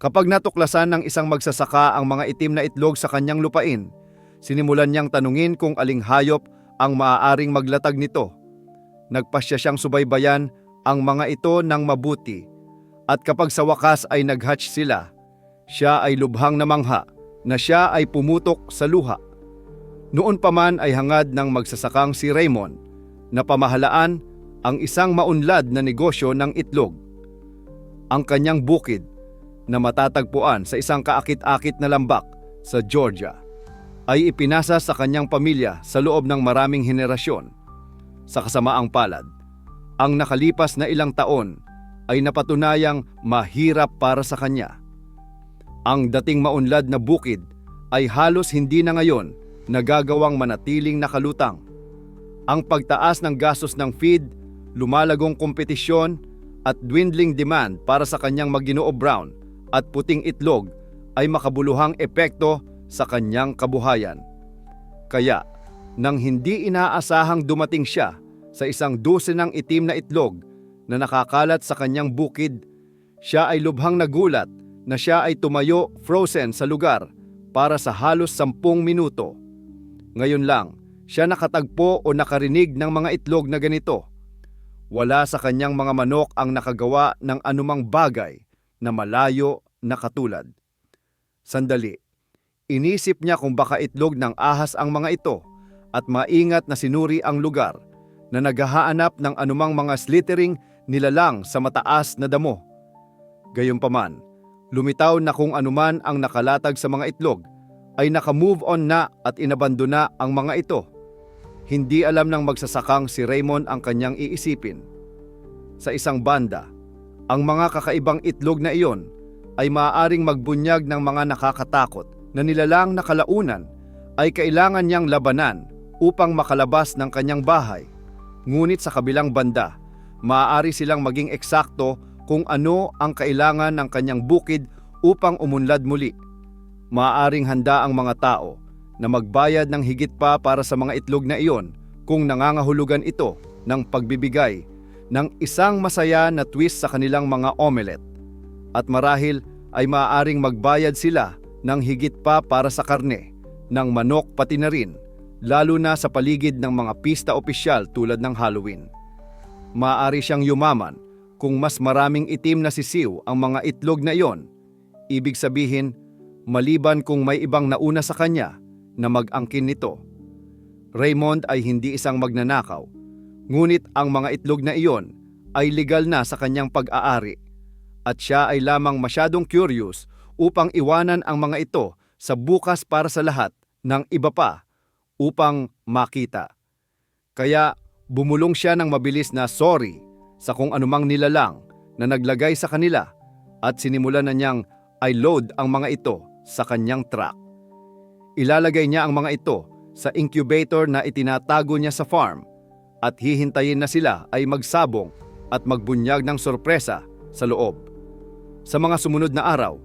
Kapag natuklasan ng isang magsasaka ang mga itim na itlog sa kanyang lupain, sinimulan niyang tanungin kung aling hayop ang maaaring maglatag nito. Nagpasya siyang subaybayan ang mga ito ng mabuti at kapag sa wakas ay naghatch sila, siya ay lubhang namangha na siya ay pumutok sa luha. Noon pa man ay hangad ng magsasakang si Raymond na pamahalaan ang isang maunlad na negosyo ng itlog. Ang kanyang bukid na matatagpuan sa isang kaakit-akit na lambak sa Georgia ay ipinasa sa kanyang pamilya sa loob ng maraming henerasyon. Sa kasamaang palad, ang nakalipas na ilang taon ay napatunayang mahirap para sa kanya. Ang dating maunlad na bukid ay halos hindi na ngayon nagagawang manatiling nakalutang. Ang pagtaas ng gastos ng feed, lumalagong kompetisyon at dwindling demand para sa kanyang maginoo brown at puting itlog ay makabuluhang epekto sa kanyang kabuhayan. Kaya, nang hindi inaasahang dumating siya sa isang dosenang itim na itlog na nakakalat sa kanyang bukid, siya ay lubhang nagulat na siya ay tumayo frozen sa lugar para sa halos sampung minuto. Ngayon lang, siya nakatagpo o nakarinig ng mga itlog na ganito. Wala sa kanyang mga manok ang nakagawa ng anumang bagay na malayo na katulad. Sandali, inisip niya kung baka itlog ng ahas ang mga ito at maingat na sinuri ang lugar na naghahanap ng anumang mga slithering nilalang sa mataas na damo. Gayunpaman, lumitaw na kung anuman ang nakalatag sa mga itlog ay nakamove on na at inabandona ang mga ito. Hindi alam ng magsasakang si Raymond ang kanyang iisipin. Sa isang banda, ang mga kakaibang itlog na iyon ay maaaring magbunyag ng mga nakakatakot na nilalang na kalaunan ay kailangan niyang labanan upang makalabas ng kanyang bahay. Ngunit sa kabilang banda, maaari silang maging eksakto kung ano ang kailangan ng kanyang bukid upang umunlad muli. Maaaring handa ang mga tao na magbayad ng higit pa para sa mga itlog na iyon kung nangangahulugan ito ng pagbibigay ng isang masaya na twist sa kanilang mga omelette. At marahil ay maaaring magbayad sila ng higit pa para sa karne, ng manok pati na rin, lalo na sa paligid ng mga pista opisyal tulad ng Halloween. Maaari siyang yumaman kung mas maraming itim na sisiw ang mga itlog na iyon. Ibig sabihin, maliban kung may ibang nauna sa kanya na mag-angkin nito. Raymond ay hindi isang magnanakaw, ngunit ang mga itlog na iyon ay legal na sa kanyang pag-aari at siya ay lamang masyadong curious upang iwanan ang mga ito sa bukas para sa lahat ng iba pa upang makita. Kaya bumulong siya ng mabilis na sorry sa kung anumang nilalang na naglagay sa kanila at sinimulan na niyang I load ang mga ito sa kanyang truck. Ilalagay niya ang mga ito sa incubator na itinatago niya sa farm at hihintayin na sila ay magsabong at magbunyag ng sorpresa sa loob. Sa mga sumunod na araw,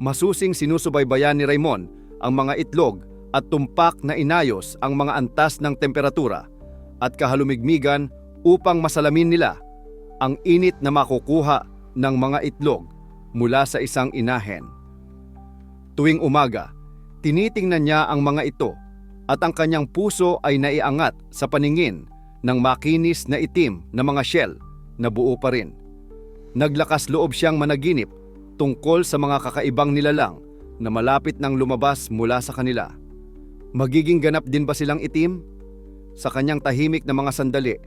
masusing sinusubaybayan ni Raymond ang mga itlog at tumpak na inayos ang mga antas ng temperatura at kahalumigmigan upang masalamin nila ang init na makukuha ng mga itlog mula sa isang inahen. Tuwing umaga, tinitingnan niya ang mga ito at ang kanyang puso ay naiangat sa paningin ng makinis na itim na mga shell na buo pa rin. Naglakas loob siyang managinip tungkol sa mga kakaibang nilalang na malapit nang lumabas mula sa kanila. Magiging ganap din ba silang itim? Sa kanyang tahimik na mga sandali,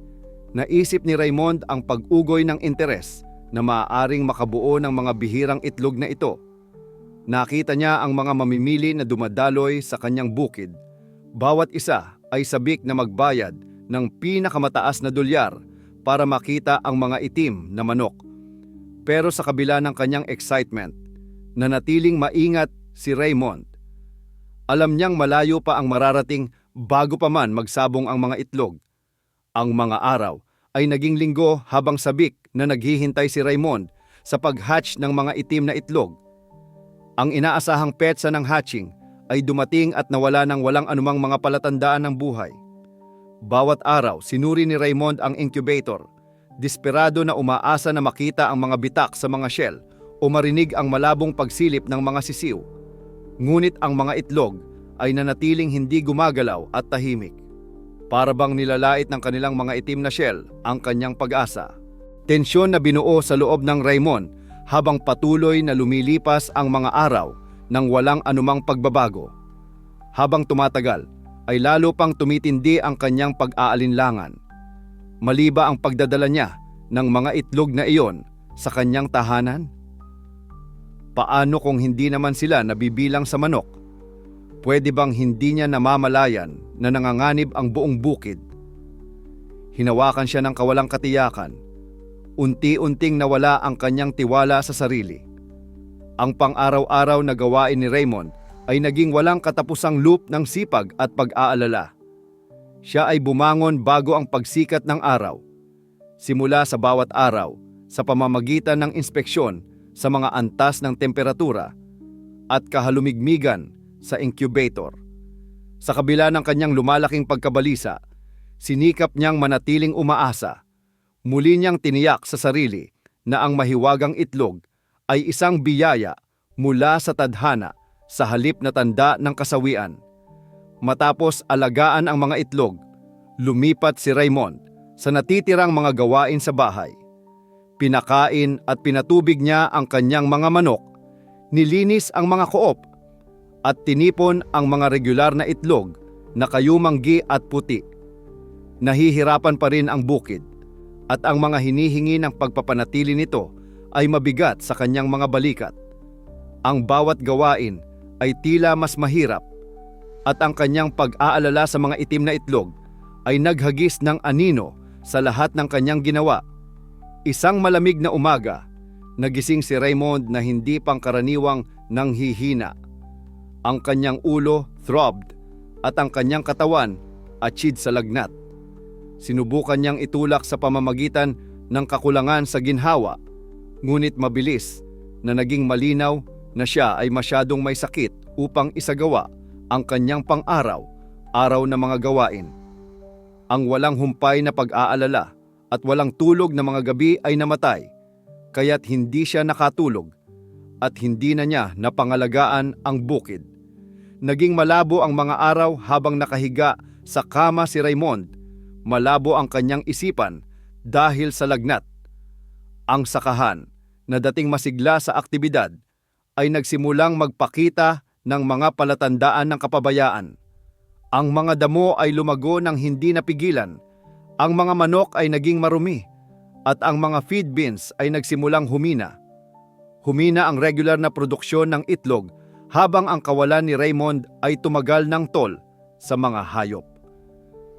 naisip ni Raymond ang pag-ugoy ng interes na maaaring makabuo ng mga bihirang itlog na ito. Nakita niya ang mga mamimili na dumadaloy sa kanyang bukid. Bawat isa ay sabik na magbayad ng pinakamataas na dolyar para makita ang mga itim na manok. Pero sa kabila ng kanyang excitement, nanatiling maingat si Raymond. Alam niyang malayo pa ang mararating bago pa man magsabong ang mga itlog. Ang mga araw ay naging linggo habang sabik na naghihintay si Raymond sa pag-hatch ng mga itim na itlog. Ang inaasahang petsa ng hatching ay dumating at nawala ng walang anumang mga palatandaan ng buhay. Bawat araw, sinuri ni Raymond ang incubator, desperado na umaasa na makita ang mga bitak sa mga shell o marinig ang malabong pagsilip ng mga sisiw. Ngunit ang mga itlog ay nanatiling hindi gumagalaw at tahimik. Para bang nilalait ng kanilang mga itim na shell ang kanyang pag-asa. Tensyon na binuo sa loob ng Raymond habang patuloy na lumilipas ang mga araw nang walang anumang pagbabago. Habang tumatagal, ay lalo pang tumitindi ang kanyang pag-aalinlangan. Maliba ang pagdadala niya ng mga itlog na iyon sa kanyang tahanan? Paano kung hindi naman sila nabibilang sa manok? Pwede bang hindi niya namamalayan na nanganganib ang buong bukid? Hinawakan siya ng kawalang katiyakan. Unti-unting nawala ang kanyang tiwala sa sarili. Ang pang-araw-araw na gawain ni Raymond ay naging walang katapusang loop ng sipag at pag-aalala. Siya ay bumangon bago ang pagsikat ng araw. Simula sa bawat araw, sa pamamagitan ng inspeksyon sa mga antas ng temperatura at kahalumigmigan sa incubator. Sa kabila ng kanyang lumalaking pagkabalisa, sinikap niyang manatiling umaasa. Muli niyang tiniyak sa sarili na ang mahiwagang itlog ay isang biyaya mula sa tadhana sa halip na tanda ng kasawian. Matapos alagaan ang mga itlog, lumipat si Raymond sa natitirang mga gawain sa bahay. Pinakain at pinatubig niya ang kanyang mga manok, nilinis ang mga koop, at tinipon ang mga regular na itlog na kayumanggi at puti. Nahihirapan pa rin ang bukid at ang mga hinihingi ng pagpapanatili nito ay mabigat sa kanyang mga balikat. Ang bawat gawain ay tila mas mahirap at ang kanyang pag-aalala sa mga itim na itlog ay naghagis ng anino sa lahat ng kanyang ginawa. Isang malamig na umaga, nagising si Raymond na hindi pangkaraniwang nanghihina. Ang kanyang ulo throbbed at ang kanyang katawan atsid sa lagnat. Sinubukan niyang itulak sa pamamagitan ng kakulangan sa ginhawa, ngunit mabilis na naging malinaw na siya ay masyadong may sakit upang isagawa ang kanyang pang-araw, araw na mga gawain. Ang walang humpay na pag-aalala at walang tulog na mga gabi ay namatay, kaya't hindi siya nakatulog at hindi na niya napangalagaan ang bukid. Naging malabo ang mga araw habang nakahiga sa kama si Raymond. Malabo ang kanyang isipan dahil sa lagnat. Ang sakahan na dating masigla sa aktibidad ay nagsimulang magpakita ng mga palatandaan ng kapabayaan. Ang mga damo ay lumago ng hindi napigilan. Ang mga manok ay naging marumi at ang mga feed bins ay nagsimulang humina. Humina ang regular na produksyon ng itlog habang ang kawalan ni Raymond ay tumagal ng tol sa mga hayop.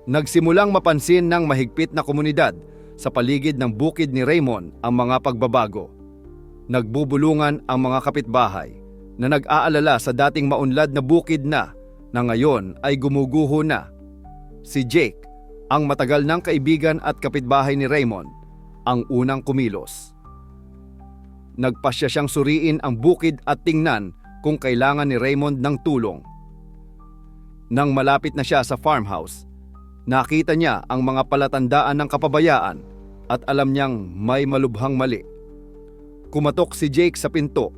Nagsimulang mapansin ng mahigpit na komunidad sa paligid ng bukid ni Raymond ang mga pagbabago. Nagbubulungan ang mga kapitbahay na nag-aalala sa dating maunlad na bukid na na ngayon ay gumuguho na. Si Jake, ang matagal ng kaibigan at kapitbahay ni Raymond, ang unang kumilos. Nagpasya siyang suriin ang bukid at tingnan kung kailangan ni Raymond ng tulong. Nang malapit na siya sa farmhouse, nakita niya ang mga palatandaan ng kapabayaan at alam niyang may malubhang mali. Kumatok si Jake sa pinto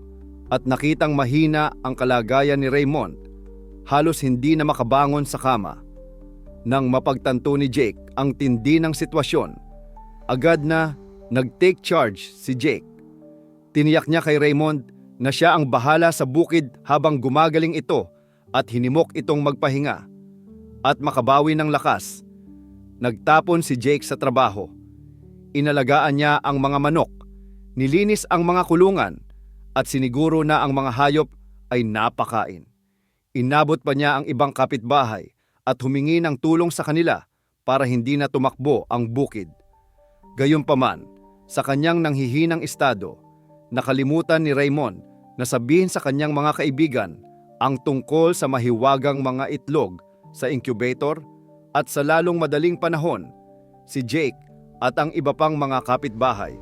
at nakitang mahina ang kalagayan ni Raymond. Halos hindi na makabangon sa kama. Nang mapagtanto ni Jake ang tindi ng sitwasyon, agad na nag-take charge si Jake. Tiniyak niya kay Raymond na siya ang bahala sa bukid habang gumagaling ito at hinimok itong magpahinga at makabawi ng lakas. Nagtapon si Jake sa trabaho. Inalagaan niya ang mga manok, nilinis ang mga kulungan at siniguro na ang mga hayop ay napakain. Inabot pa niya ang ibang kapitbahay at humingi ng tulong sa kanila para hindi na tumakbo ang bukid. Gayunpaman, sa kanyang nanghihinang estado, nakalimutan ni Raymond na sabihin sa kanyang mga kaibigan ang tungkol sa mahiwagang mga itlog sa incubator at sa lalong madaling panahon, si Jake at ang iba pang mga kapitbahay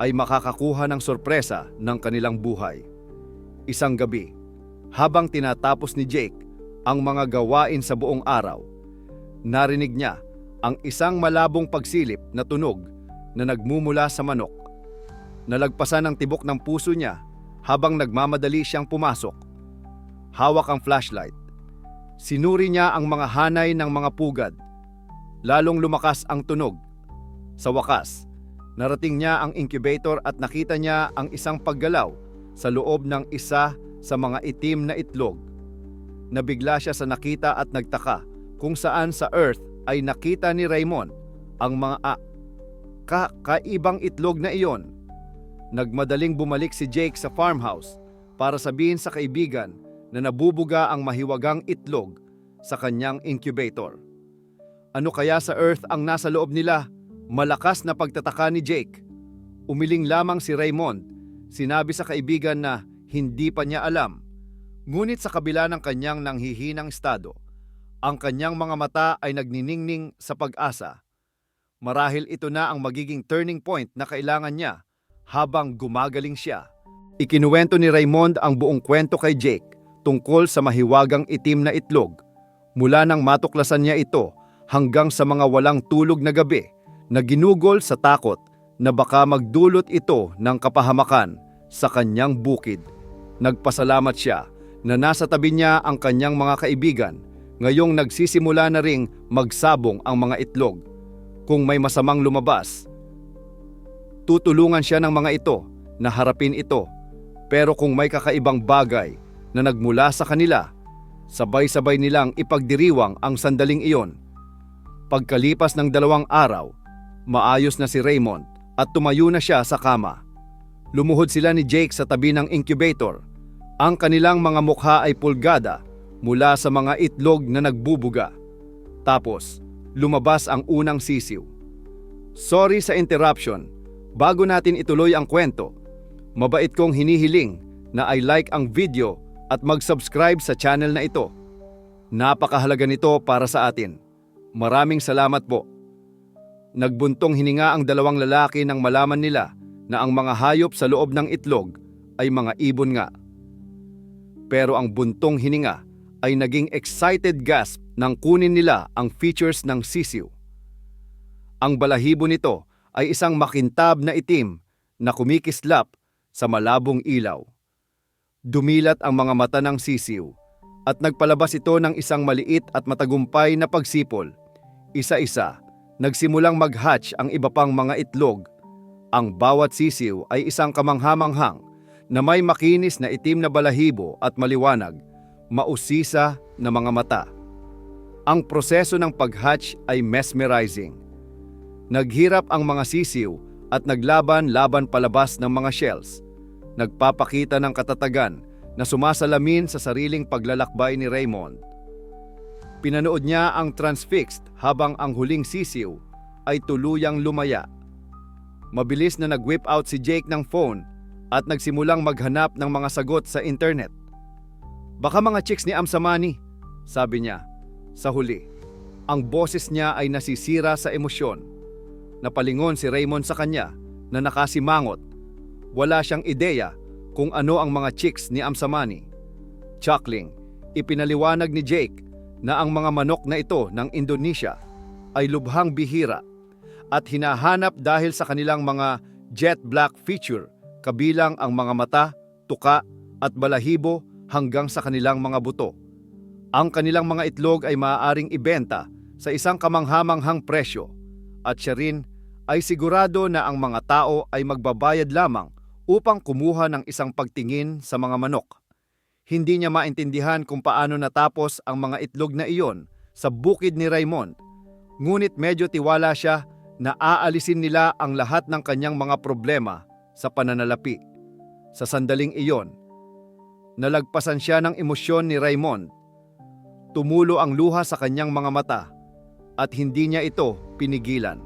ay makakakuha ng sorpresa ng kanilang buhay. Isang gabi, habang tinatapos ni Jake ang mga gawain sa buong araw, narinig niya ang isang malabong pagsilip na tunog na nagmumula sa manok. Nalagpasan ng tibok ng puso niya habang nagmamadali siyang pumasok. Hawak ang flashlight. Sinuri niya ang mga hanay ng mga pugad. Lalong lumakas ang tunog. Sa wakas, narating niya ang incubator at nakita niya ang isang paggalaw sa loob ng isa sa mga itim na itlog. Nabigla siya sa nakita at nagtaka kung saan sa Earth ay nakita ni Raymond ang mga a- kakaibang itlog na iyon. Nagmadaling bumalik si Jake sa farmhouse para sabihin sa kaibigan na nabubuga ang mahiwagang itlog sa kanyang incubator. Ano kaya sa Earth ang nasa loob nila? Malakas na pagtataka ni Jake. Umiling lamang si Raymond. Sinabi sa kaibigan na hindi pa niya alam. Ngunit sa kabila ng kanyang nanghihinang estado, ang kanyang mga mata ay nagniningning sa pag-asa. Marahil ito na ang magiging turning point na kailangan niya habang gumagaling siya. Ikinuwento ni Raymond ang buong kwento kay Jake tungkol sa mahiwagang itim na itlog. Mula nang matuklasan niya ito hanggang sa mga walang tulog na gabi na ginugol sa takot na baka magdulot ito ng kapahamakan sa kanyang bukid. Nagpasalamat siya na nasa tabi niya ang kanyang mga kaibigan ngayong nagsisimula na ring magsabong ang mga itlog. Kung may masamang lumabas, tutulungan siya ng mga ito na harapin ito. Pero kung may kakaibang bagay na nagmula sa kanila, sabay-sabay nilang ipagdiriwang ang sandaling iyon. Pagkalipas ng dalawang araw, maayos na si Raymond at tumayo na siya sa kama. Lumuhod sila ni Jake sa tabi ng incubator. Ang kanilang mga mukha ay pulgada mula sa mga itlog na nagbubuga. Tapos, lumabas ang unang sisiw. Sorry sa interruption. Bago natin ituloy ang kwento, mabait kong hinihiling na i like ang video at mag-subscribe sa channel na ito. Napakahalaga nito para sa atin. Maraming salamat po. Nagbuntong hininga ang dalawang lalaki nang malaman nila na ang mga hayop sa loob ng itlog ay mga ibon nga. Pero ang buntong hininga ay naging excited gasp nang kunin nila ang features ng sisiw. Ang balahibo nito ay isang makintab na itim na kumikislap sa malabong ilaw. Dumilat ang mga mata ng sisiw at nagpalabas ito ng isang maliit at matagumpay na pagsipol. Isa-isa, nagsimulang mag-hatch ang iba pang mga itlog. Ang bawat sisiw ay isang kamanghamanghang na may makinis na itim na balahibo at maliwanag, mausisa na mga mata. Ang proseso ng pag-hatch ay mesmerizing. Naghirap ang mga sisiw at naglaban-laban palabas ng mga shells. Nagpapakita ng katatagan na sumasalamin sa sariling paglalakbay ni Raymond. Pinanood niya ang transfixed habang ang huling sisiw ay tuluyang lumaya. Mabilis na nag-whip out si Jake ng phone at nagsimulang maghanap ng mga sagot sa internet. Baka mga chicks ni Amsamani, sabi niya. Sa huli, ang boses niya ay nasisira sa emosyon. Napalingon si Raymond sa kanya na nakasimangot. Wala siyang ideya kung ano ang mga chicks ni Amsamani. Chuckling, ipinaliwanag ni Jake na ang mga manok na ito ng Indonesia ay lubhang bihira at hinahanap dahil sa kanilang mga jet black feature kabilang ang mga mata, tuka at balahibo hanggang sa kanilang mga buto. Ang kanilang mga itlog ay maaaring ibenta sa isang kamanghamanghang presyo at siya rin ay sigurado na ang mga tao ay magbabayad lamang upang kumuha ng isang pagtingin sa mga manok. Hindi niya maintindihan kung paano natapos ang mga itlog na iyon sa bukid ni Raymond, ngunit medyo tiwala siya na aalisin nila ang lahat ng kanyang mga problema sa pananalapi. Sa sandaling iyon, nalagpasan siya ng emosyon ni Raymond. Tumulo ang luha sa kanyang mga mata at hindi niya ito pinigilan.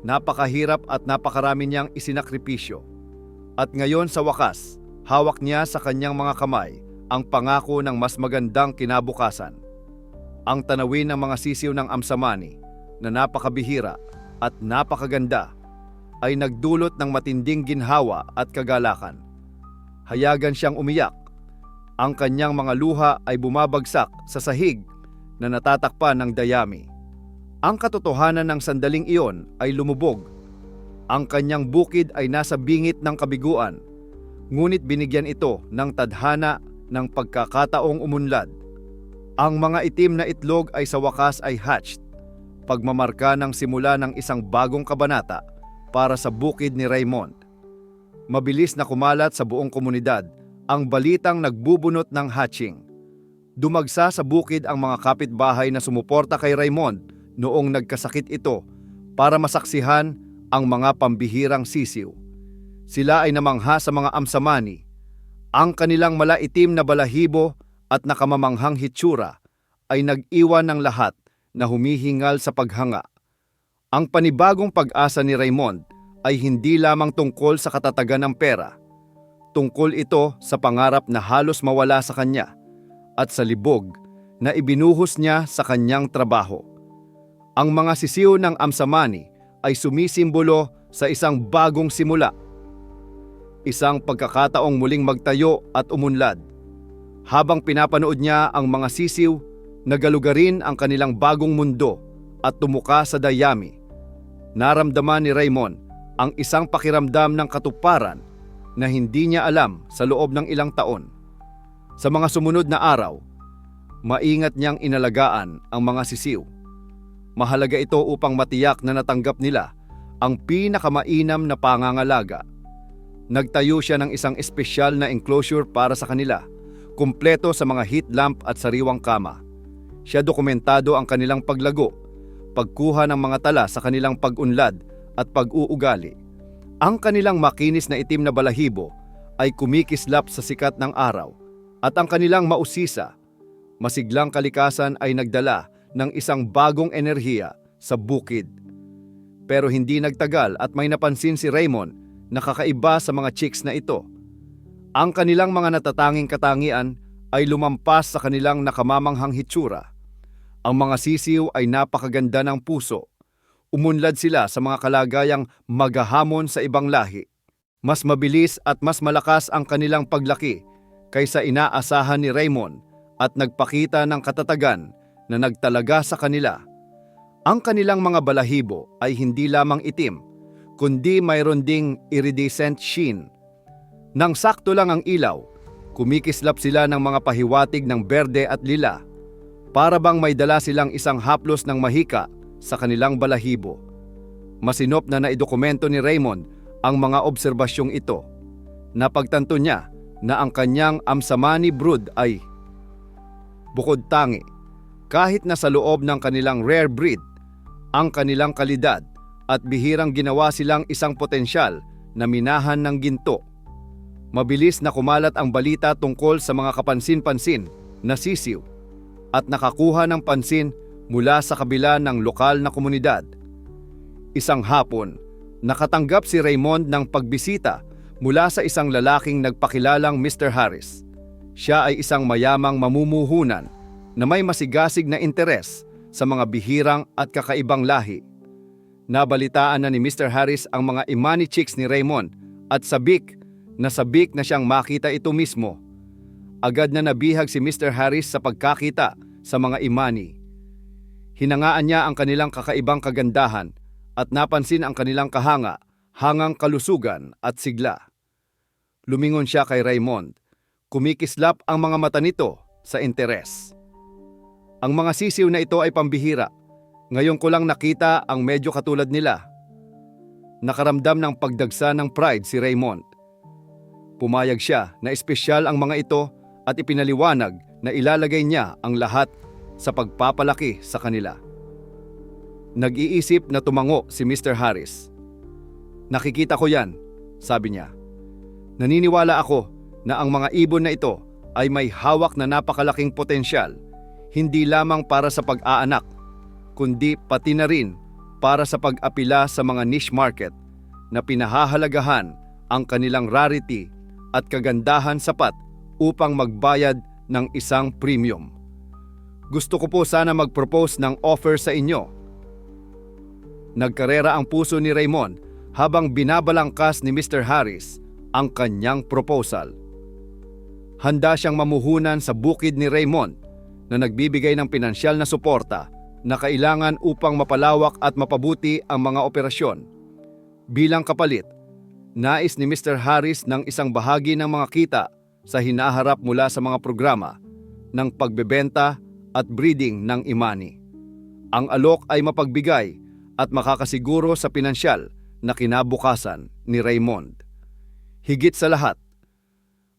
Napakahirap at napakarami niyang isinakripisyo. At ngayon sa wakas, hawak niya sa kanyang mga kamay ang pangako ng mas magandang kinabukasan. Ang tanawin ng mga sisiw ng Amsamani na napakabihira at napakaganda ay nagdulot ng matinding ginhawa at kagalakan. Hayagan siyang umiyak. Ang kanyang mga luha ay bumabagsak sa sahig na natatakpan ng dayami. Ang katotohanan ng sandaling iyon ay lumubog. Ang kanyang bukid ay nasa bingit ng kabiguan. ngunit binigyan ito ng tadhana ng pagkakataong umunlad. Ang mga itim na itlog ay sa wakas ay hatched, pagmamarka ng simula ng isang bagong kabanata para sa bukid ni Raymond. Mabilis na kumalat sa buong komunidad ang balitang nagbubunot ng hatching. Dumagsa sa bukid ang mga kapitbahay na sumuporta kay Raymond noong nagkasakit ito para masaksihan ang mga pambihirang sisiw. Sila ay namangha sa mga amsamani. Ang kanilang malaitim na balahibo at nakamamanghang hitsura ay nag-iwan ng lahat na humihingal sa paghanga. Ang panibagong pag-asa ni Raymond ay hindi lamang tungkol sa katatagan ng pera. Tungkol ito sa pangarap na halos mawala sa kanya at sa libog na ibinuhos niya sa kanyang trabaho. Ang mga sisiw ng Amsamani ay sumisimbolo sa isang bagong simula. Isang pagkakataong muling magtayo at umunlad. Habang pinapanood niya ang mga sisiw, nagalugarin ang kanilang bagong mundo at tumuka sa dayami. Naramdaman ni Raymond ang isang pakiramdam ng katuparan na hindi niya alam sa loob ng ilang taon. Sa mga sumunod na araw, maingat niyang inalagaan ang mga sisiw. Mahalaga ito upang matiyak na natanggap nila ang pinakamainam na pangangalaga. Nagtayo siya ng isang espesyal na enclosure para sa kanila, kumpleto sa mga heat lamp at sariwang kama. Siya dokumentado ang kanilang paglago, pagkuha ng mga tala sa kanilang pag-unlad at pag-uugali. Ang kanilang makinis na itim na balahibo ay kumikislap sa sikat ng araw at ang kanilang mausisa, masiglang kalikasan ay nagdala ng isang bagong enerhiya sa bukid. Pero hindi nagtagal at may napansin si Raymond na kakaiba sa mga chicks na ito. Ang kanilang mga natatanging katangian ay lumampas sa kanilang nakamamanghang hitsura. Ang mga sisiw ay napakaganda ng puso. Umunlad sila sa mga kalagayang magahamon sa ibang lahi. Mas mabilis at mas malakas ang kanilang paglaki kaysa inaasahan ni Raymond at nagpakita ng katatagan na nagtalaga sa kanila. Ang kanilang mga balahibo ay hindi lamang itim, kundi mayroon ding iridescent sheen. Nang sakto lang ang ilaw, kumikislap sila ng mga pahiwatig ng berde at lila. Para bang may dala silang isang haplos ng mahika sa kanilang balahibo. Masinop na naidokumento ni Raymond ang mga obserbasyong ito. Napagtanto niya na ang kanyang amsamani brood ay bukod tangi. Kahit na sa loob ng kanilang rare breed, ang kanilang kalidad at bihirang ginawa silang isang potensyal na minahan ng ginto. Mabilis na kumalat ang balita tungkol sa mga kapansin-pansin na sisiw at nakakuha ng pansin mula sa kabila ng lokal na komunidad. Isang hapon, nakatanggap si Raymond ng pagbisita mula sa isang lalaking nagpakilalang Mr. Harris. Siya ay isang mayamang mamumuhunan na may masigasig na interes sa mga bihirang at kakaibang lahi. Nabalitaan na ni Mr. Harris ang mga imani chicks ni Raymond at sabik na sabik na siyang makita ito mismo. Agad na nabihag si Mr. Harris sa pagkakita sa mga imani. Hinangaan niya ang kanilang kakaibang kagandahan at napansin ang kanilang kahanga, hangang kalusugan at sigla. Lumingon siya kay Raymond. Kumikislap ang mga mata nito sa interes. Ang mga sisiw na ito ay pambihira. Ngayon ko lang nakita ang medyo katulad nila. Nakaramdam ng pagdagsa ng pride si Raymond. Pumayag siya na espesyal ang mga ito at ipinaliwanag na ilalagay niya ang lahat sa pagpapalaki sa kanila. Nag-iisip na tumango si Mr. Harris. Nakikita ko yan, sabi niya. Naniniwala ako na ang mga ibon na ito ay may hawak na napakalaking potensyal, hindi lamang para sa pag-aanak, kundi pati na rin para sa pag-apila sa mga niche market na pinahahalagahan ang kanilang rarity at kagandahan sapat upang magbayad ng isang premium. Gusto ko po sana mag-propose ng offer sa inyo. Nagkarera ang puso ni Raymond habang binabalangkas ni Mr. Harris ang kanyang proposal. Handa siyang mamuhunan sa bukid ni Raymond na nagbibigay ng pinansyal na suporta na kailangan upang mapalawak at mapabuti ang mga operasyon. Bilang kapalit, Nais ni Mr. Harris ng isang bahagi ng mga kita sa hinaharap mula sa mga programa ng pagbebenta at breeding ng imani. Ang alok ay mapagbigay at makakasiguro sa pinansyal na kinabukasan ni Raymond. Higit sa lahat,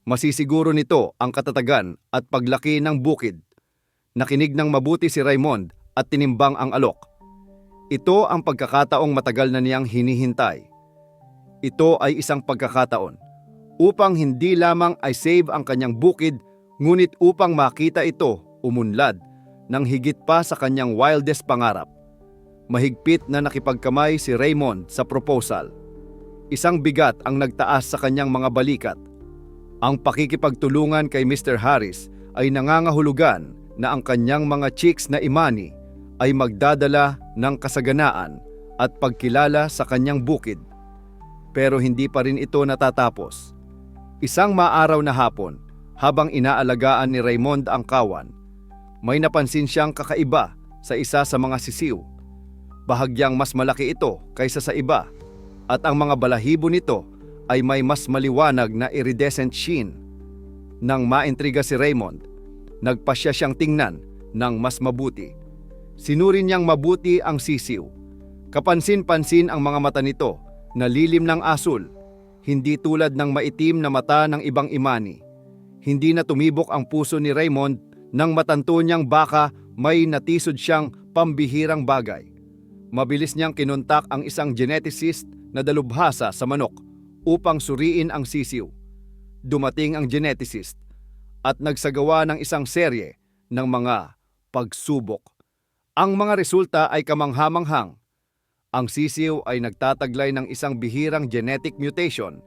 masisiguro nito ang katatagan at paglaki ng bukid. Nakinig ng mabuti si Raymond at tinimbang ang alok. Ito ang pagkakataong matagal na niyang hinihintay. Ito ay isang pagkakataon upang hindi lamang ay save ang kanyang bukid ngunit upang makita ito umunlad ng higit pa sa kanyang wildest pangarap. Mahigpit na nakipagkamay si Raymond sa proposal. Isang bigat ang nagtaas sa kanyang mga balikat. Ang pakikipagtulungan kay Mr. Harris ay nangangahulugan na ang kanyang mga chicks na imani ay magdadala ng kasaganaan at pagkilala sa kanyang bukid. Pero hindi pa rin ito natatapos. Isang maaraw na hapon, habang inaalagaan ni Raymond ang kawan, may napansin siyang kakaiba sa isa sa mga sisiw. Bahagyang mas malaki ito kaysa sa iba at ang mga balahibo nito ay may mas maliwanag na iridescent sheen. Nang maintriga si Raymond, nagpasya siyang tingnan ng mas mabuti. Sinuri niyang mabuti ang sisiw. Kapansin-pansin ang mga mata nito na lilim ng asul, hindi tulad ng maitim na mata ng ibang imani. Hindi na tumibok ang puso ni Raymond nang matanto niyang baka may natisod siyang pambihirang bagay. Mabilis niyang kinontak ang isang geneticist na dalubhasa sa manok upang suriin ang sisiw. Dumating ang geneticist at nagsagawa ng isang serye ng mga pagsubok. Ang mga resulta ay kamanghamanghang. Ang sisiw ay nagtataglay ng isang bihirang genetic mutation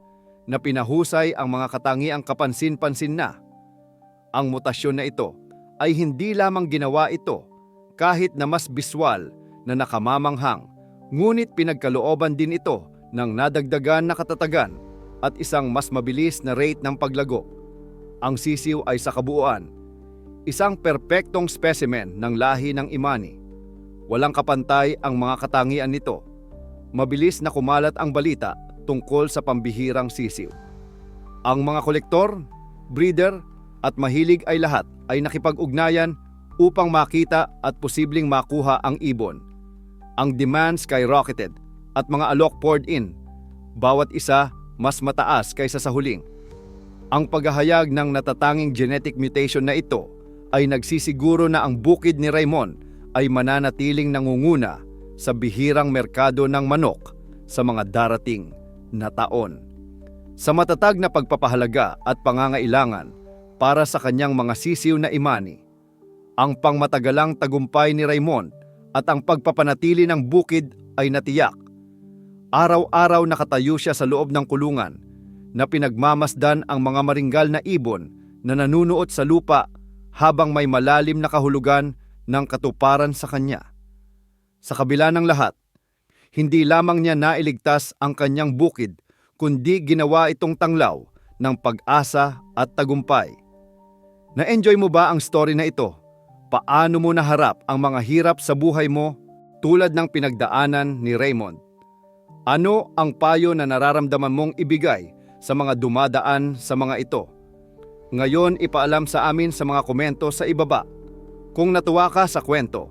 na pinahusay ang mga katangiang kapansin-pansin na. Ang mutasyon na ito ay hindi lamang ginawa ito kahit na mas biswal na nakamamanghang, ngunit pinagkalooban din ito ng nadagdagan na katatagan at isang mas mabilis na rate ng paglago. Ang sisiw ay sa kabuuan, isang perpektong specimen ng lahi ng imani. Walang kapantay ang mga katangian nito. Mabilis na kumalat ang balita tungkol sa pambihirang sisiw. Ang mga kolektor, breeder at mahilig ay lahat ay nakipag-ugnayan upang makita at posibleng makuha ang ibon. Ang demand skyrocketed at mga alok poured in. Bawat isa mas mataas kaysa sa huling. Ang paghahayag ng natatanging genetic mutation na ito ay nagsisiguro na ang bukid ni Raymond ay mananatiling nangunguna sa bihirang merkado ng manok sa mga darating na taon. Sa matatag na pagpapahalaga at pangangailangan para sa kanyang mga sisiw na imani, ang pangmatagalang tagumpay ni Raymond at ang pagpapanatili ng bukid ay natiyak. Araw-araw nakatayo siya sa loob ng kulungan na pinagmamasdan ang mga maringgal na ibon na nanunuot sa lupa habang may malalim na kahulugan ng katuparan sa kanya. Sa kabila ng lahat, hindi lamang niya nailigtas ang kanyang bukid kundi ginawa itong tanglaw ng pag-asa at tagumpay. Na-enjoy mo ba ang story na ito? Paano mo naharap ang mga hirap sa buhay mo tulad ng pinagdaanan ni Raymond? Ano ang payo na nararamdaman mong ibigay sa mga dumadaan sa mga ito? Ngayon ipaalam sa amin sa mga komento sa ibaba. Kung natuwa ka sa kwento,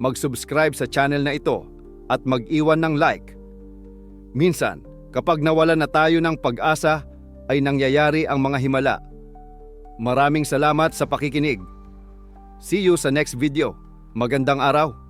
mag-subscribe sa channel na ito at mag-iwan ng like. Minsan, kapag nawala na tayo ng pag-asa, ay nangyayari ang mga himala. Maraming salamat sa pakikinig. See you sa next video. Magandang araw.